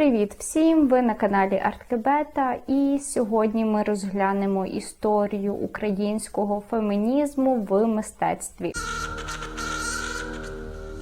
Привіт всім! Ви на каналі Арткебета, і сьогодні ми розглянемо історію українського фемінізму в мистецтві.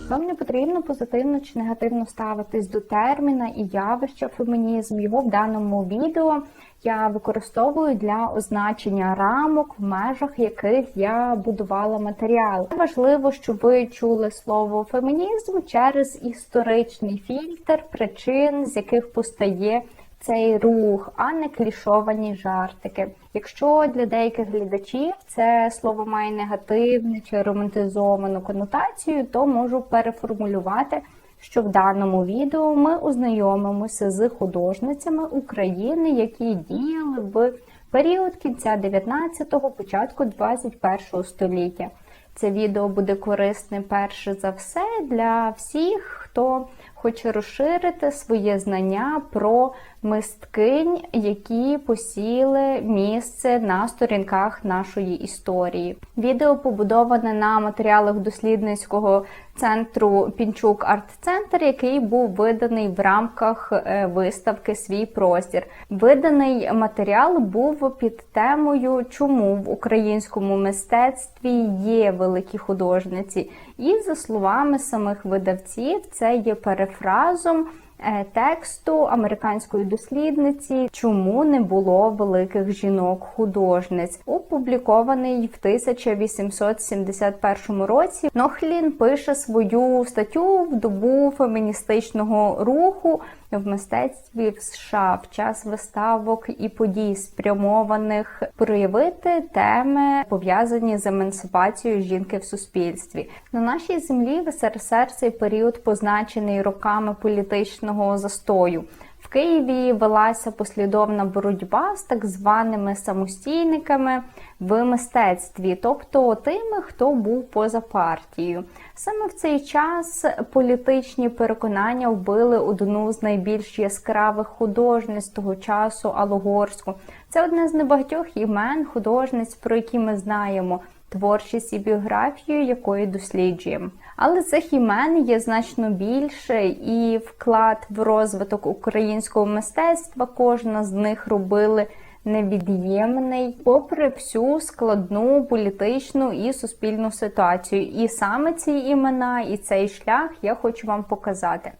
Вам не потрібно позитивно чи негативно ставитись до терміна і явища фемінізм. Його в даному відео я використовую для означення рамок, в межах яких я будувала матеріал. Важливо, щоб ви чули слово фемінізм через історичний фільтр причин, з яких постає цей рух, а не клішовані жартики. Якщо для деяких глядачів це слово має негативну чи романтизовану конотацію, то можу переформулювати, що в даному відео ми ознайомимося з художницями України, які діяли в період кінця 19-го, початку 21-го століття. Це відео буде корисне перше за все для всіх, хто хоче розширити своє знання про мисткинь, які посіли місце на сторінках нашої історії. Відео побудоване на матеріалах дослідницького центру Пінчук Арт-Центр, який був виданий в рамках е, виставки Свій простір. Виданий матеріал був під темою, чому в українському мистецтві є великі художниці. І за словами самих видавців, це є перефразом. Е, тексту американської дослідниці, чому не було великих жінок-художниць, опублікований в 1871 році. Нохлін пише свою статтю в добу феміністичного руху в мистецтві в США в час виставок і подій, спрямованих проявити теми пов'язані з емансипацією жінки в суспільстві. На нашій землі в СРСР цей період позначений роками політичного застою. Києві велася послідовна боротьба з так званими самостійниками в мистецтві, тобто тими, хто був поза партією. Саме в цей час політичні переконання вбили одну з найбільш яскравих художниць того часу Алогорську. Це одне з небагатьох імен художниць, про які ми знаємо творчість і біографію, якої досліджуємо. Але цих імен є значно більше, і вклад в розвиток українського мистецтва кожна з них робили невід'ємний, попри всю складну політичну і суспільну ситуацію. І саме ці імена і цей шлях я хочу вам показати.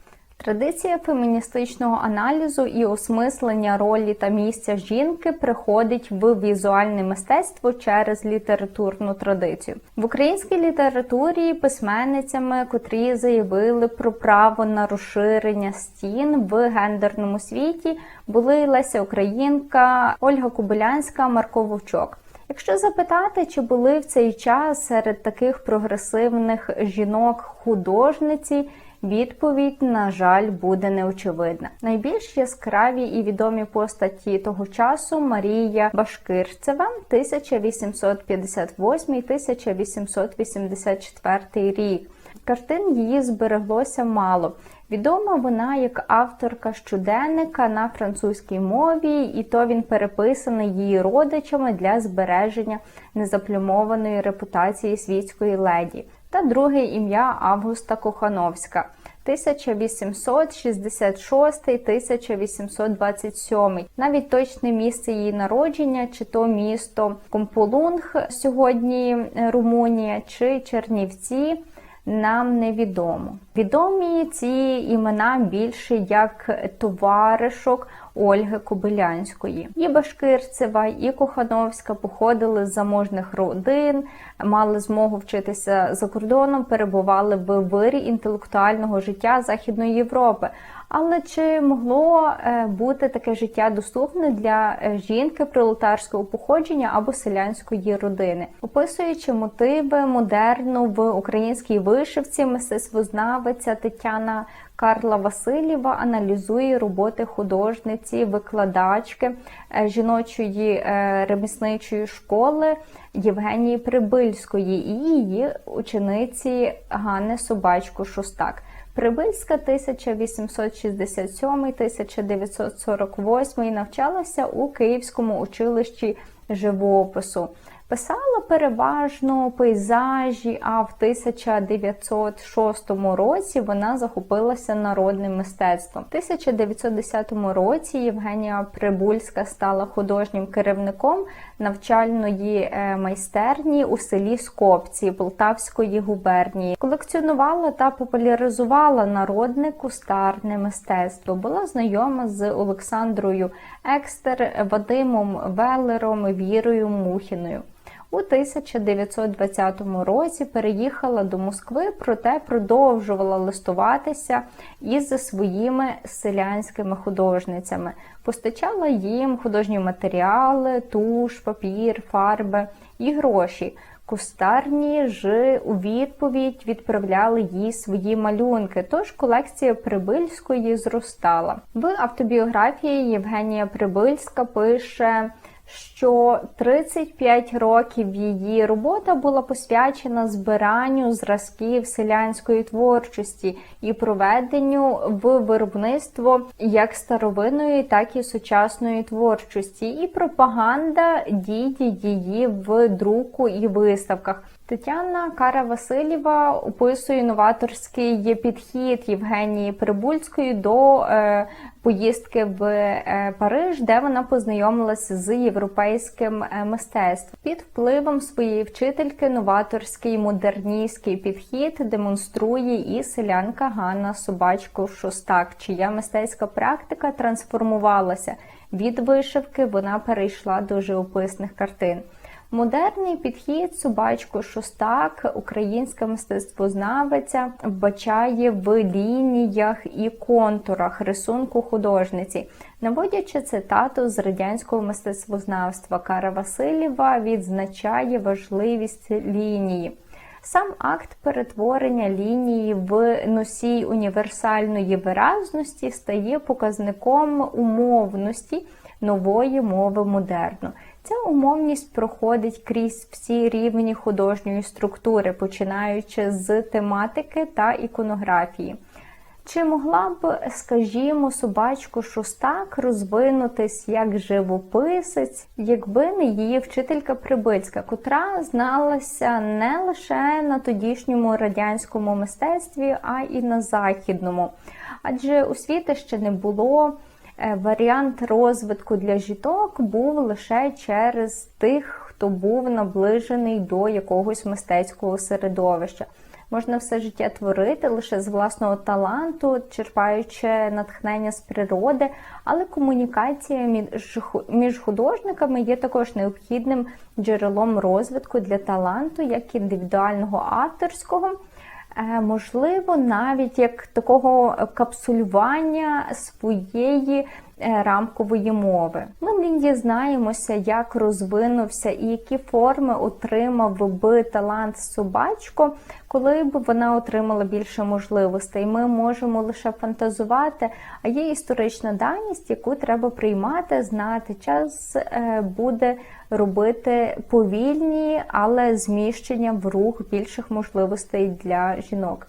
Традиція феміністичного аналізу і осмислення ролі та місця жінки приходить в візуальне мистецтво через літературну традицію в українській літературі письменницями, котрі заявили про право на розширення стін в гендерному світі, були Леся Українка, Ольга Кобилянська, Марко Вовчок. Якщо запитати, чи були в цей час серед таких прогресивних жінок художниці, відповідь, на жаль, буде неочевидна. Найбільш яскраві і відомі постаті того часу Марія Башкирцева, 1858-1884 рік. Картин її збереглося мало. Відома вона як авторка щоденника на французькій мові, і то він переписаний її родичами для збереження незаплюмованої репутації світської леді. Та друге ім'я Августа Кохановська. 1866-1827. Навіть точне місце її народження, чи то місто Комполунг, сьогодні Румунія, чи Чернівці нам невідомо. Відомі ці імена більше як товаришок Ольги Кобилянської. І Башкирцева, і Кохановська походили з заможних родин, мали змогу вчитися за кордоном, перебували в вирі інтелектуального життя Західної Європи. Але чи могло е, бути таке життя доступне для е, жінки пролетарського походження або селянської родини, описуючи мотиви модерну в українській вишивці, мистецтвознавиця Тетяна Карла Васильєва аналізує роботи художниці, викладачки е, жіночої ремісничої школи Євгенії Прибильської і її учениці Ганни Собачко Шостак. Прибильська 1867-1948 навчалася у Київському училищі живопису. Писала переважно пейзажі, а в 1906 році вона захопилася народним мистецтвом. В 1910 році Євгенія Прибульська стала художнім керівником навчальної е, майстерні у селі Скопці Полтавської губернії. Колекціонувала та популяризувала народне кустарне мистецтво. Була знайома з Олександрою Екстер, Вадимом Велером, Вірою Мухіною. У 1920 році переїхала до Москви, проте продовжувала листуватися із своїми селянськими художницями. Постачала їм художні матеріали, туш, папір, фарби і гроші. Кустарні ж у відповідь відправляли їй свої малюнки, тож колекція Прибильської зростала. В автобіографії Євгенія Прибильська пише що 35 років її робота була посвячена збиранню зразків селянської творчості і проведенню в виробництво як старовинної, так і сучасної творчості, і пропаганда дії її в друку і виставках. Тетяна Кара Васильєва описує новаторський підхід Євгенії Прибульської до е, поїздки в е, Париж, де вона познайомилася з європейським е, мистецтвом. Під впливом своєї вчительки новаторський модерністський підхід демонструє і селянка Ганна Собачко Шостак, чия мистецька практика трансформувалася від вишивки. Вона перейшла до живописних картин. Модерний підхід Собачко Шостак, українська мистецтвознавиця, вбачає в лініях і контурах рисунку художниці, наводячи цитату з радянського мистецтвознавства Кара Васильєва, відзначає важливість лінії. Сам акт перетворення лінії в носій універсальної виразності стає показником умовності нової мови модерну. Ця умовність проходить крізь всі рівні художньої структури, починаючи з тематики та іконографії. Чи могла б, скажімо, собачку Шостак розвинутись як живописець, якби не її вчителька Прибильська, котра зналася не лише на тодішньому радянському мистецтві, а й на західному? Адже освіти ще не було. Е, варіант розвитку для жіток був лише через тих, хто був наближений до якогось мистецького середовища. Можна все життя творити лише з власного таланту, черпаючи натхнення з природи, але комунікація між художниками є також необхідним джерелом розвитку для таланту, як індивідуального авторського. Е, можливо, навіть як такого капсулювання своєї рамкової мови. Ми не дізнаємося, як розвинувся і які форми отримав би талант собачко, коли б вона отримала більше можливостей. Ми можемо лише фантазувати, а є історична даність, яку треба приймати, знати. Час е, буде робити повільні, але зміщення в рух більших можливостей для жінок.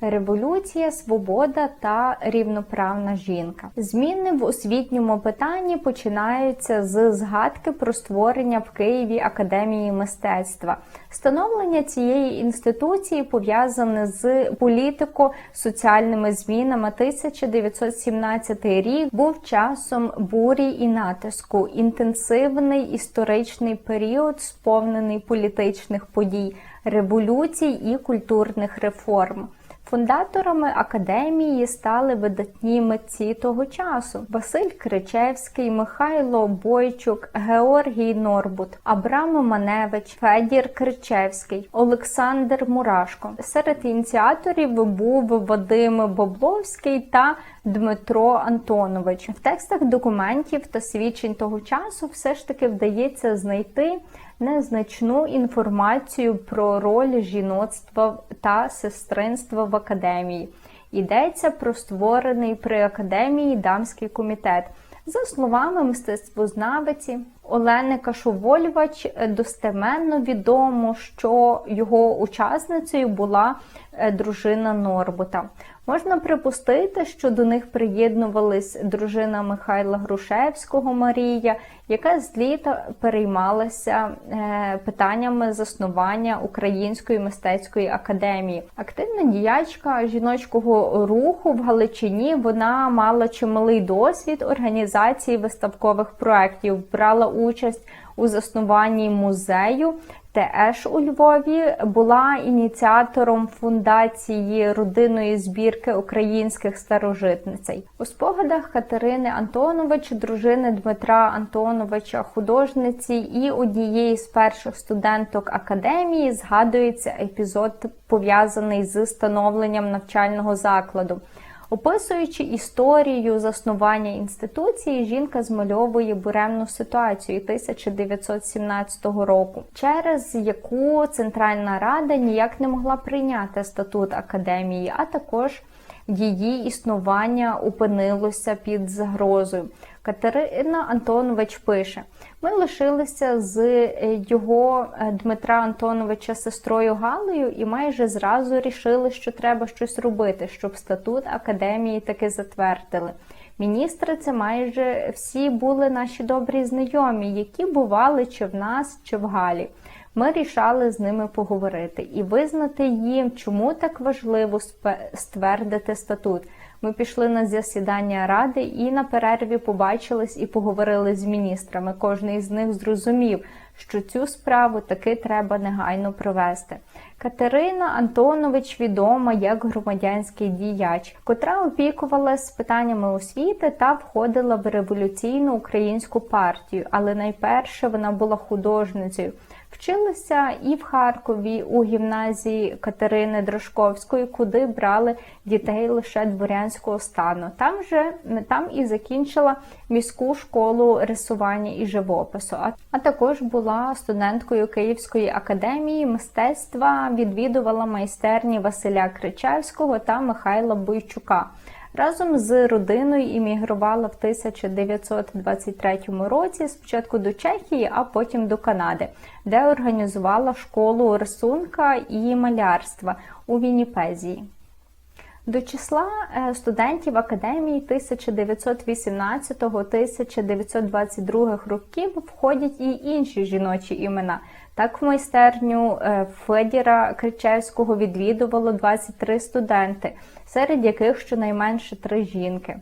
Революція, свобода та рівноправна жінка. Зміни в освітньому питанні починаються з згадки про створення в Києві академії мистецтва. Становлення цієї інституції пов'язане з політико-соціальними змінами. 1917 рік був часом бурі і натиску, інтенсивний історичний період, сповнений політичних подій, революцій і культурних реформ. Фундаторами академії стали видатні митці того часу: Василь Кричевський, Михайло Бойчук, Георгій Норбут, Абрам Маневич, Федір Кричевський, Олександр Мурашко. Серед ініціаторів був Вадим Бобловський та Дмитро Антонович. В текстах документів та свідчень того часу все ж таки вдається знайти незначну інформацію про роль жіноцтва та сестринства в академії. Йдеться про створений при академії дамський комітет. За словами мистецтвознавиці Олени Кашовольвач, достеменно відомо, що його учасницею була е, дружина Норбута. Можна припустити, що до них приєднувались дружина Михайла Грушевського Марія, яка з літа переймалася е, питаннями заснування Української мистецької академії. Активна діячка жіночого руху в Галичині вона мала чималий досвід організації виставкових проєктів, брала участь у заснуванні музею. ТЕШ у Львові була ініціатором фундації родинної збірки українських старожитницей. У спогадах Катерини Антонович, дружини Дмитра Антоновича, художниці і однієї з перших студенток академії згадується епізод пов'язаний з становленням навчального закладу. Описуючи історію заснування інституції, жінка змальовує буремну ситуацію 1917 року, через яку Центральна Рада ніяк не могла прийняти статут академії, а також її існування опинилося під загрозою. Катерина Антонович пише: ми лишилися з його е, Дмитра Антоновича сестрою Галею і майже зразу рішили, що треба щось робити, щоб статут академії таки затвердили. Міністри це майже всі були наші добрі знайомі, які бували чи в нас, чи в Галі. Ми рішали з ними поговорити і визнати їм, чому так важливо ствердити статут. Ми пішли на засідання ради і на перерві побачились і поговорили з міністрами. Кожний з них зрозумів, що цю справу таки треба негайно провести. Катерина Антонович відома як громадянський діяч, котра опікувалася питаннями освіти та входила в революційну українську партію, але найперше вона була художницею. Вчилася і в Харкові у гімназії Катерини Дрожковської, куди брали дітей лише дворянського стану. Там же там і закінчила міську школу рисування і живопису. А також була студенткою Київської академії мистецтва, відвідувала майстерні Василя Кричевського та Михайла Бойчука. Разом з родиною іммігрувала в 1923 році спочатку до Чехії, а потім до Канади, де організувала школу рисунка і малярства у Вінніпезії. До числа е, студентів академії 1918-1922 років входять і інші жіночі імена. Так, в майстерню е, Федіра Кричевського відвідувало 23 студенти, серед яких щонайменше три жінки.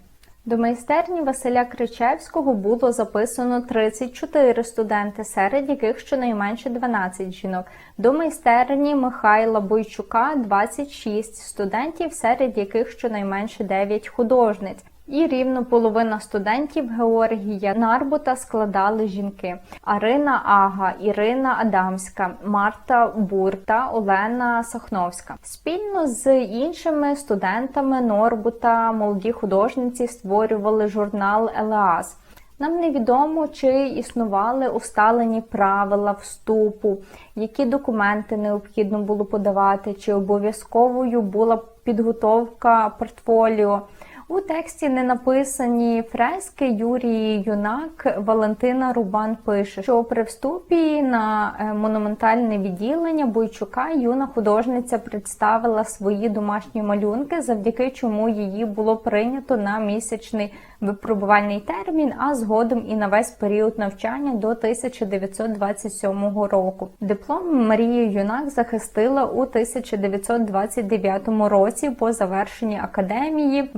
До майстерні Василя Кричевського було записано 34 студенти, серед яких щонайменше 12 жінок. До майстерні Михайла Бойчука 26 студентів, серед яких щонайменше 9 художниць. І рівно половина студентів Георгія Нарбута складали жінки: Арина Ага, Ірина Адамська, Марта Бур та Олена Сахновська. Спільно з іншими студентами Норбута молоді художниці створювали журнал Елеас. Нам невідомо, чи існували усталені правила вступу, які документи необхідно було подавати, чи обов'язковою була підготовка портфоліо. У тексті не написані фрески Юрії Юнак Валентина Рубан пише, що при вступі на е, монументальне відділення Бойчука юна художниця представила свої домашні малюнки, завдяки чому її було прийнято на місячний випробувальний термін, а згодом і на весь період навчання до 1927 року. Диплом Марії Юнак захистила у 1929 році по завершенні академії.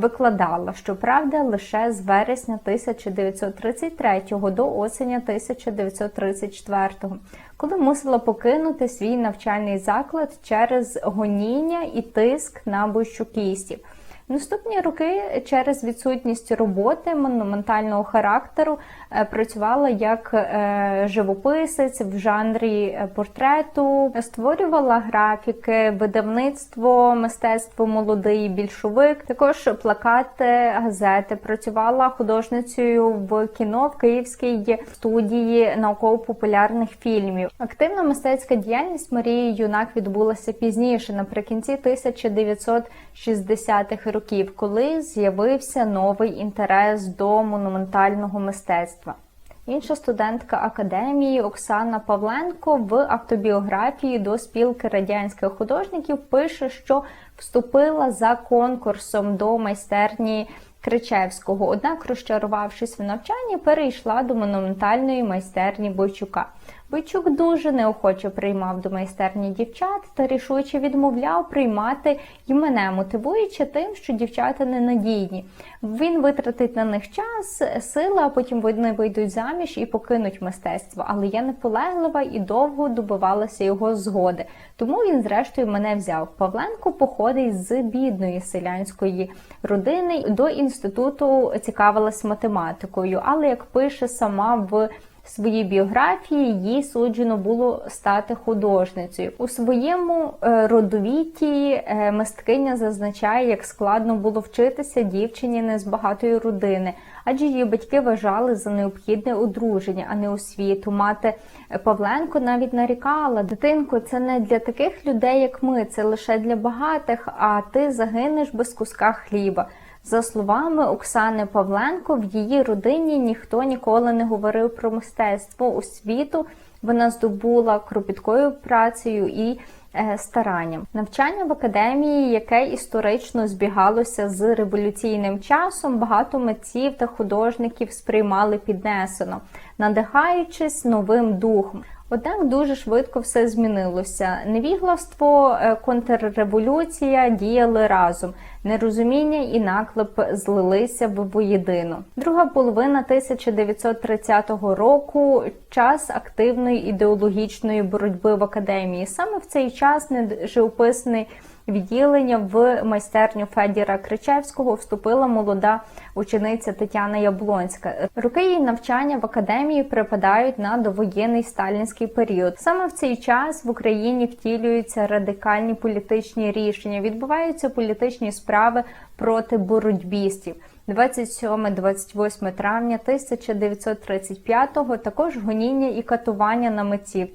Викладала, щоправда, лише з вересня 1933 до осені 1934 коли мусила покинути свій навчальний заклад через гоніння і тиск на бойчукістів. Наступні роки через відсутність роботи монументального характеру е, працювала як е, живописець в жанрі е, портрету, створювала графіки, видавництво, мистецтво молодий більшовик, також плакати, газети. Працювала художницею в кіно в Київській студії науково-популярних фільмів. Активна мистецька діяльність Марії Юнак відбулася пізніше, наприкінці 1960-х років років, коли з'явився новий інтерес до монументального мистецтва. Інша студентка академії Оксана Павленко в автобіографії до спілки радянських художників пише, що вступила за конкурсом до майстерні Кричевського. Однак, розчарувавшись в навчанні, перейшла до монументальної майстерні Бойчука. Бойчук дуже неохоче приймав до майстерні дівчат та рішуче відмовляв приймати й мене, мотивуючи тим, що дівчата ненадійні. Він витратить на них час, сили, а потім вони вийдуть заміж і покинуть мистецтво. Але я наполеглива і довго добивалася його згоди. Тому він, зрештою, мене взяв. Павленко походить з бідної селянської родини. До інституту цікавилась математикою, але як пише сама в своїй біографії їй суджено було стати художницею. У своєму е, родовіті е, мисткиня зазначає, як складно було вчитися дівчині не з багатої родини, адже її батьки вважали за необхідне одруження, а не освіту. Мати Павленко навіть нарікала дитинко, це не для таких людей, як ми, це лише для багатих. А ти загинеш без куска хліба. За словами Оксани Павленко, в її родині ніхто ніколи не говорив про мистецтво освіту. Вона здобула кропіткою працею і е, старанням. Навчання в академії, яке історично збігалося з революційним часом, багато митців та художників сприймали піднесено, надихаючись новим духом. Однак дуже швидко все змінилося. Невігластво, е, контрреволюція діяли разом. Нерозуміння і наклеп злилися в воєдину. Друга половина 1930 року час активної ідеологічної боротьби в академії. Саме в цей час не живописний відділення в майстерню Федіра Кричевського вступила молода учениця Тетяна Яблонська. Роки її навчання в академії припадають на довоєнний сталінський період. Саме в цей час в Україні втілюються радикальні політичні рішення, відбуваються політичні справи проти боротьбістів. 27-28 травня 1935-го також гоніння і катування на митців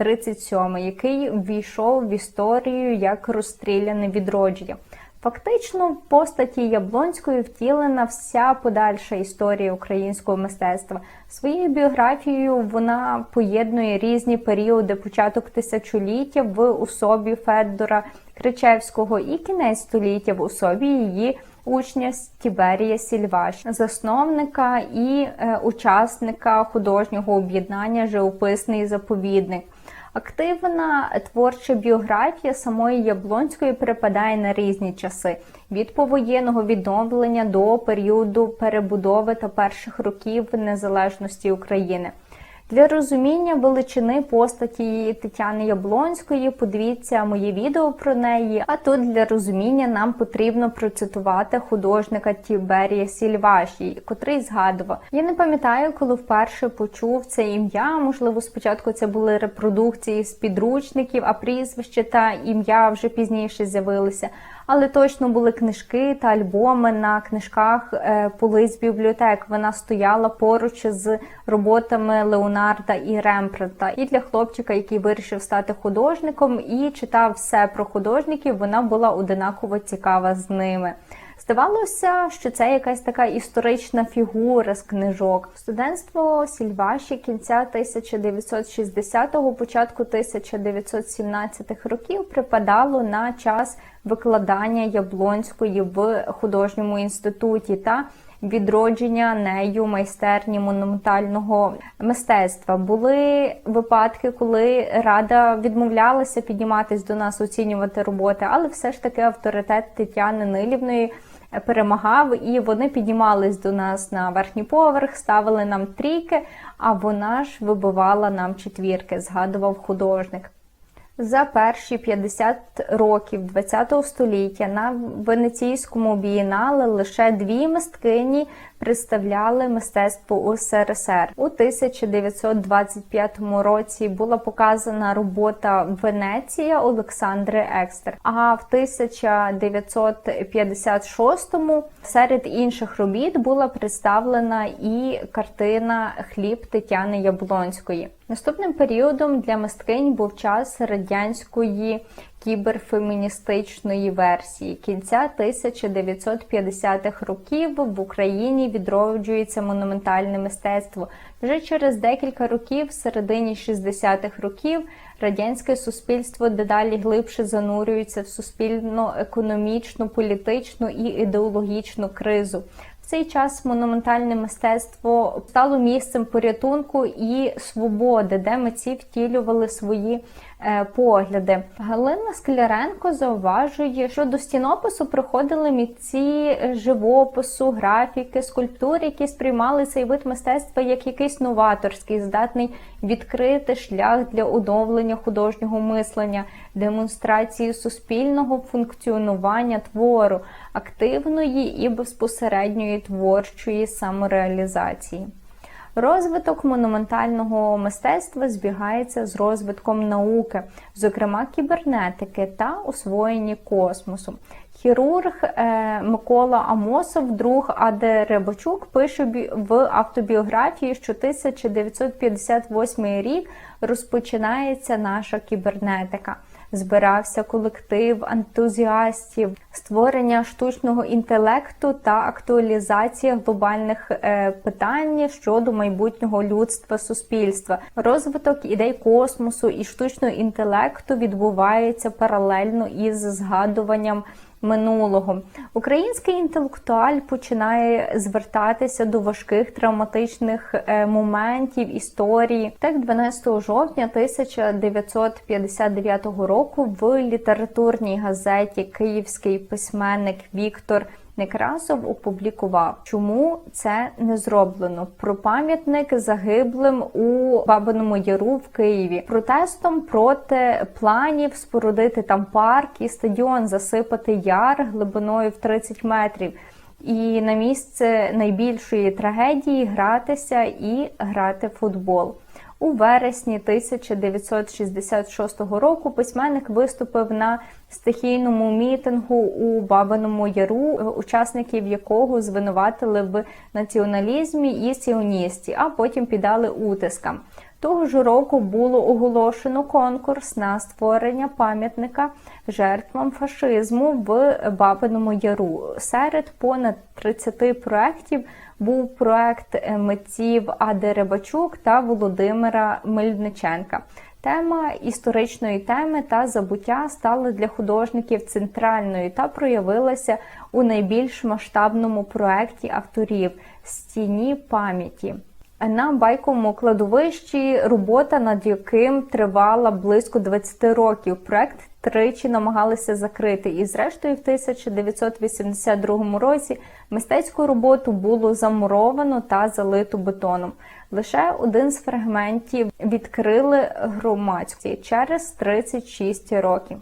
1937, який ввійшов в історію як розстріляне відродження. Фактично, в постаті Яблонської втілена вся подальша історія українського мистецтва. Своєю біографією вона поєднує різні періоди початок тисячоліття в особі Федора Кричевського і кінець століття в особі її учня Тіберія Сільваш, засновника і е, учасника художнього об'єднання Живописний заповідник. Активна творча біографія самої Яблонської припадає на різні часи від повоєнного відновлення до періоду перебудови та перших років незалежності України. Для розуміння величини постаті Тетяни Яблонської подивіться моє відео про неї. А тут для розуміння нам потрібно процитувати художника Тіберія Сільваші, котрий згадував. Я не пам'ятаю, коли вперше почув це ім'я. Можливо, спочатку це були репродукції з підручників, а прізвище та ім'я вже пізніше з'явилися але точно були книжки та альбоми на книжках е, полиць бібліотек. Вона стояла поруч з роботами Леонарда і Ремпрента. І для хлопчика, який вирішив стати художником і читав все про художників, вона була одинаково цікава з ними. Здавалося, що це якась така історична фігура з книжок. Студентство Сільваші кінця 1960-го, початку 1917-х років припадало на час викладання Яблонської в художньому інституті та відродження нею майстерні монументального мистецтва. Були випадки, коли рада відмовлялася підніматись до нас, оцінювати роботи, але все ж таки авторитет Тетяни Нилівної перемагав, і вони піднімались до нас на верхній поверх, ставили нам трійки, а вона ж вибивала нам четвірки, згадував художник. За перші 50 років ХХ століття на венеційському бієнале лише дві мисткині представляли мистецтво УСРСР. У 1925 році була показана робота Венеція Олександри Екстер. А в 1956-му серед інших робіт була представлена і картина Хліб Тетяни Яблонської. Наступним періодом для мисткинь був час радянської кіберфеміністичної версії. Кінця 1950-х років в Україні відроджується монументальне мистецтво. Вже через декілька років, в середині 60-х років, радянське суспільство дедалі глибше занурюється в суспільно-економічну, політичну і ідеологічну кризу. В цей час монументальне мистецтво стало місцем порятунку і свободи, де митці втілювали свої погляди. Галина Скляренко зауважує, що до стінопису приходили митці живопису, графіки, скульптури, які сприймали цей вид мистецтва як якийсь новаторський, здатний відкрити шлях для оновлення художнього мислення, демонстрації суспільного функціонування твору, активної і безпосередньої творчої самореалізації. Розвиток монументального мистецтва збігається з розвитком науки, зокрема кібернетики та освоєння космосу. Хірург е, Микола Амосов, друг Аде Рибачук, пише в автобіографії, що 1958 рік розпочинається наша кібернетика. Збирався колектив ентузіастів, створення штучного інтелекту та актуалізація глобальних е, питань щодо майбутнього людства суспільства. Розвиток ідей космосу і штучного інтелекту відбувається паралельно із згадуванням минулого. Український інтелектуаль починає звертатися до важких травматичних е, моментів історії. Так, 12 жовтня 1959 року в літературній газеті Київський письменник Віктор Некрасов опублікував, чому це не зроблено про пам'ятник загиблим у Бабиному Яру в Києві, протестом проти планів спорудити там парк і стадіон, засипати яр глибиною в 30 метрів. І на місце найбільшої трагедії гратися і грати в футбол. У вересні 1966 року письменник виступив на стихійному мітингу у Бабиному Яру, учасників якого звинуватили в націоналізмі і сіоністі, а потім піддали утискам. Того ж року було оголошено конкурс на створення пам'ятника жертвам фашизму в Бабиному Яру. Серед понад 30 проєктів був проект митців Ади Рибачук та Володимира Мельниченка. Тема історичної теми та забуття стала для художників центральною та проявилася у найбільш масштабному проекті авторів стіні пам'яті. На байковому кладовищі робота, над яким тривала близько 20 років. Проект тричі намагалися закрити, і зрештою, в 1982 році мистецьку роботу було замуровано та залито бетоном. Лише один з фрагментів відкрили громадські через 36 років.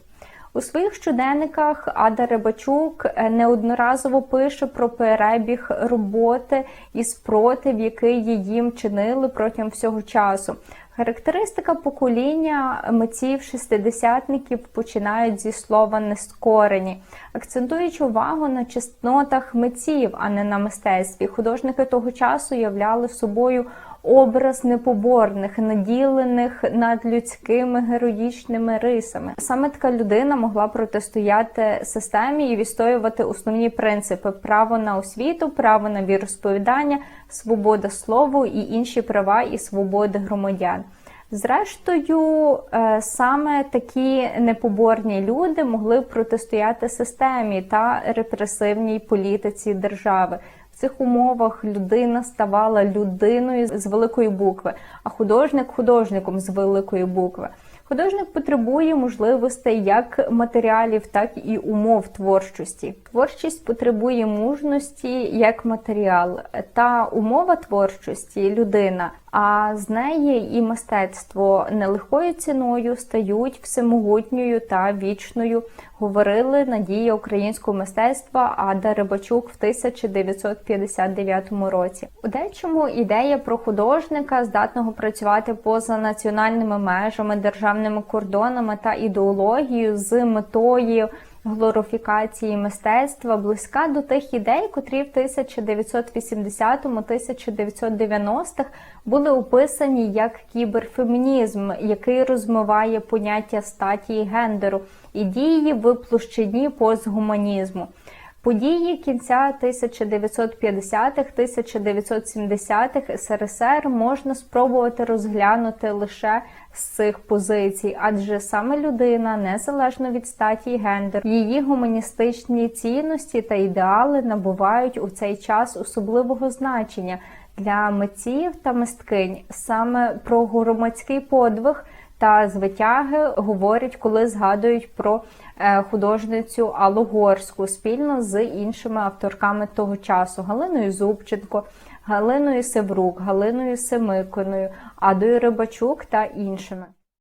У своїх щоденниках Ада Рибачук неодноразово пише про перебіг роботи і спротив, який їм чинили протягом всього часу. Характеристика покоління митців шестидесятників починають зі слова нескорені, акцентуючи увагу на чеснотах митців, а не на мистецтві. Художники того часу являли собою образ непоборних, наділених над людськими героїчними рисами. Саме така людина могла протистояти системі і відстоювати основні принципи: право на освіту, право на віросповідання, свобода слова і інші права і свободи громадян. Зрештою, е, саме такі непоборні люди могли протистояти системі та репресивній політиці держави. Цих умовах людина ставала людиною з великої букви, а художник художником з великої букви. Художник потребує можливостей як матеріалів, так і умов творчості. Творчість потребує мужності як матеріал, та умова творчості людина. А з неї і мистецтво нелегкою ціною стають всемогутньою та вічною. Говорили надія українського мистецтва Ада Рибачук в 1959 році. У дечому ідея про художника, здатного працювати поза національними межами, державними кордонами та ідеологією з метою глорифікації мистецтва близька до тих ідей, котрі в 1980-1990-х були описані як кіберфемінізм, який розмиває поняття статі і гендеру, і дії в площині постгуманізму. Події кінця 1950-х-1970-х СРСР можна спробувати розглянути лише з цих позицій, адже саме людина, незалежно від статі і гендеру, її гуманістичні цінності та ідеали набувають у цей час особливого значення для митців та мисткинь. Саме про громадський подвиг та звитяги говорять, коли згадують про художницю Аллу Горську спільно з іншими авторками того часу Галиною Зубченко, Галиною Севрук, Галиною Семиконою, Адою Рибачук та іншими.